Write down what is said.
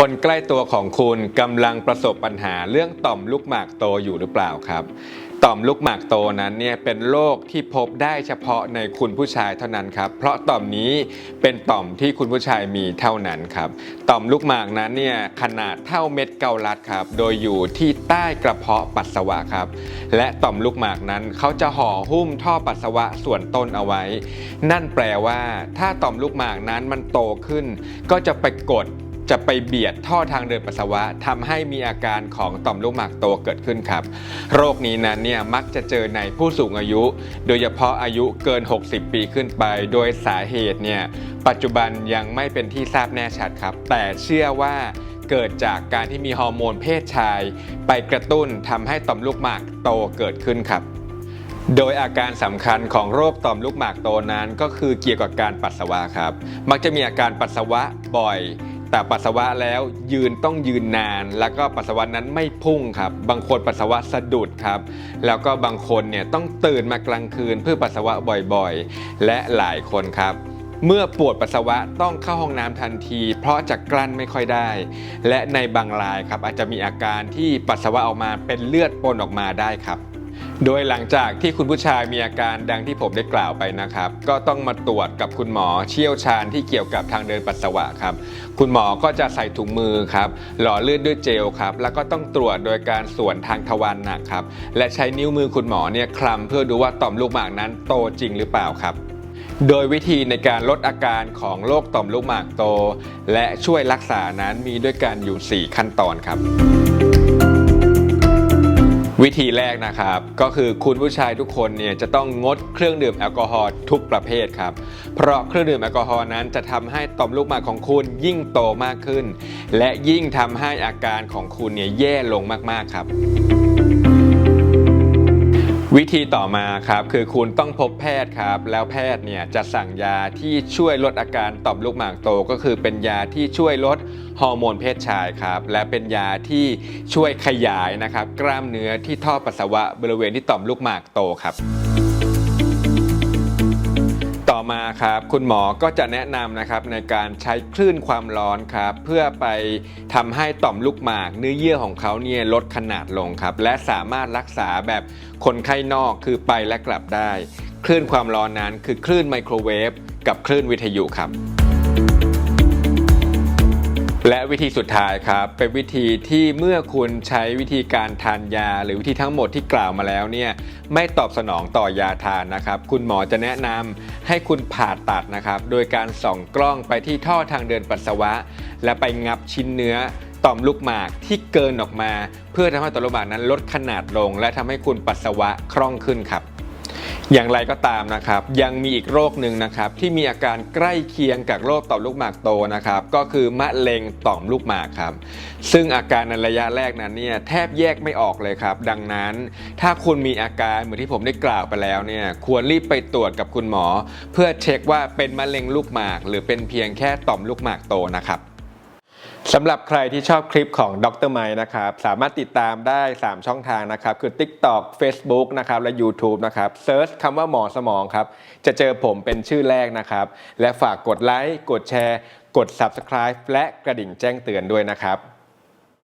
คนใกล้ตัวของคุณกำลังประสบปัญหาเรื่องต่อมลูกหมากโตอยู่หรือเปล่าครับ ต่อมลูกหมากโตนั้นเนี่ยเป็นโรคที่พบได้เฉพาะในคุณผู้ชายเท่านั้นครับ เพราะต่อมนี้เป็นต่อมที่คุณผู้ชายมีเท่านั้นครับ ต่อมลูกหมากนั้นเนี่ยขนาดเท่าเม็ดเกาลัดครับ โดยอยู่ที่ใต้กระเพาะปัสสาวะครับ และต่อมลูกหมากนั้นเขาจะห่อหุ้มท่อปัสสาวะส่วนต้นเอาไว้ นั่นแปลว่า ถ้าต่อมลูกหมากนั้นมันโตขึ้น ก็จะไปกด จะไปเบียดท่อทางเดินปัสสาวะทำให้มีอาการของต่อมลูกหมากโตเกิดขึ้นครับ โรคนี้นั้นเนี่ยมักจะเจอในผู้สูงอายุ โดยเฉพาะอายุเกิน 60 ปีขึ้นไป โดยสาเหตุเนี่ยปัจจุบันยังไม่เป็นที่ทราบแน่ชัดครับ แต่เชื่อว่าเกิดจากการที่มีฮอร์โมนเพศชาย ไปกระตุ้นทำให้ต่อมลูกหมากโตเกิดขึ้นครับ โดยอาการสำคัญของโรคต่อมลูกหมากโตนั้น ก็คือเกี่ยวกับการปัสสาวะครับ มักจะมีอาการปัสสาวะบ่อย แต่ปัสสาวะแล้วยืนต้องยืนนาน แล้วก็ปัสสาวะนั้นไม่พุ่งครับ บางคนปัสสาวะสะดุดครับ แล้วก็บางคนเนี่ยต้องตื่นมากลางคืนเพื่อปัสสาวะบ่อยๆ และหลายคนครับเมื่อปวดปัสสาวะต้องเข้าห้องน้ำทันที เพราะจะกลั้นไม่ค่อยได้ และในบางรายครับอาจจะมีอาการที่ปัสสาวะออกมาเป็นเลือดปนออกมาได้ครับ โดยหลังจากที่คุณผู้ชายมีอาการดังที่ผมได้กล่าวไปนะครับ ก็ต้องมาตรวจกับคุณหมอเชี่ยวชาญที่เกี่ยวกับทางเดินปัสสาวะครับ คุณหมอก็จะใส่ถุงมือครับหล่อลื่นด้วยเจลครับ แล้วก็ต้องตรวจโดยการส่วนทางทวารหนักครับ และใช้นิ้วมือคุณหมอเนี่ยคลำเพื่อดูว่าต่อมลูกหมากนั้นโตจริงหรือเปล่าครับโดยวิธีในการลดอาการของโรคต่อมลูกหมากโต และช่วยรักษานั้นมีด้วยกันอยู่ 4 ขั้นตอนครับ วิธีแรกนะครับ ก็คือคุณผู้ชายทุกคนเนี่ยจะต้องงดเครื่องดื่มแอลกอฮอล์ทุกประเภทครับ เพราะเครื่องดื่มแอลกอฮอล์นั้นจะทำให้ต่อมลูกหมากของคุณยิ่งโตมากขึ้น และยิ่งทำให้อาการของคุณเนี่ยแย่ลงมากๆครับ วิธีต่อมาครับคือคุณต้องพบแพทย์ครับ แล้วแพทย์เนี่ยจะสั่งยาที่ช่วยลดอาการต่อมลูกหมากโต ก็คือเป็นยาที่ช่วยลดฮอร์โมนเพศชายครับ และเป็นยาที่ช่วยขยายนะครับ กล้ามเนื้อที่ท่อปัสสาวะบริเวณที่ต่อมลูกหมากโตครับ มาครับคุณหมอก็จะแนะนำนะครับในการใช้คลื่นความร้อนครับเพื่อไปทำให้ต่อมลูกหมากเนื้อเยื่อของเขาเนี่ยลดขนาดลงครับและสามารถรักษาแบบคนไข้นอกคือไปและกลับได้ คลื่นความร้อนนั้นคือคลื่นไมโครเวฟกับคลื่นวิทยุครับ และวิธีสุดท้ายครับเป็นวิธีที่เมื่อคุณใช้วิธีการทานยา หรือวิธีทั้งหมดที่กล่าวมาแล้วเนี่ยไม่ตอบสนองต่อยาทานนะครับ คุณหมอจะแนะนำให้คุณผ่าตัดนะครับ โดยการส่องกล้องไปที่ท่อทางเดินปัสสาวะ และไปงับชิ้นเนื้อต่อมลูกหมากที่เกินออกมา เพื่อทำให้ต่อมลูกหมากนั้นลดขนาดลง และทำให้คุณปัสสาวะคล่องขึ้นครับ อย่างไรก็ตามนะครับ ยังมีอีกโรคหนึ่งนะครับ ที่มีอาการใกล้เคียงกับโรคต่อมลูกหมากโตนะครับ ก็คือมะเร็งต่อมลูกหมากครับ ซึ่งอาการในระยะแรกนั้นเนี่ยแทบแยกไม่ออกเลยครับ ดังนั้นถ้าคุณมีอาการเหมือนที่ผมได้กล่าวไปแล้วเนี่ยควรรีบไปตรวจกับคุณหมอ เพื่อเช็คว่าเป็นมะเร็งลูกหมาก หรือเป็นเพียงแค่ต่อมลูกหมากโตนะครับ สำหรับใครที่ชอบคลิปของดรไมค์นะครับ สามารถติดตามได้ 3 ช่องทางนะครับ คือ TikTok Facebook นะครับ และ YouTube นะครับเซิร์ชคำว่าหมอสมองครับ จะเจอผมเป็นชื่อแรกนะครับ และฝากกดไลค์ กดแชร์ กด Subscribe และกระดิ่งแจ้งเตือนด้วยนะครับ